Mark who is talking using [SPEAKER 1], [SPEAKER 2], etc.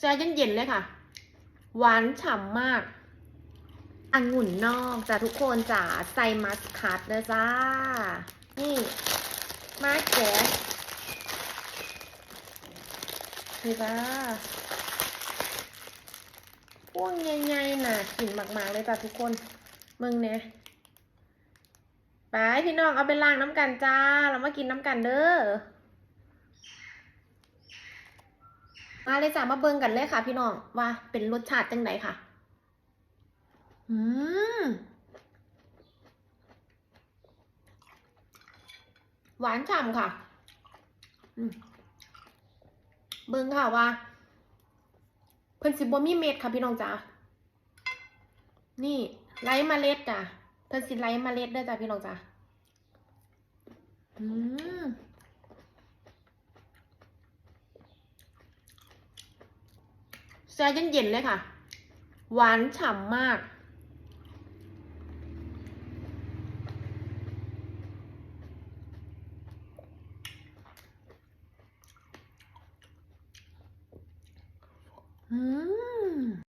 [SPEAKER 1] แช่เย็นๆเลยค่ะ หวานฉ่ำมาก อังุ่นนอกจ้ะทุกคนจ้ะใส่มัสคัตนะจ้า นี่ มาแกะนี่จ้าพวกใหญ่ๆน่ะกลิ่นมากๆเลยจ้ะทุกคน มึงเนี่ยไปพี่น้องเอาไปล้างน้ำกันจ้า เรามากินน้ำกันเด้อ มาเลยจ้ามาเบิ่งกันเลยค่ะ พี่น้องว่าเป็นรสชาติจังไดค่ะ อืมหวานฉ่ำค่ะเบิ่งค่ะว่า เพิ่นสิบ่มีเม็ดค่ะพี่น้องจ้านี่ไร้เมล็ดจ้ะเพิ่นสิไร้เมล็ดเด้อจ้ะพี่น้องจ้าอืม แช่เย็นๆเลยค่ะ หวานฉ่ำมาก อืม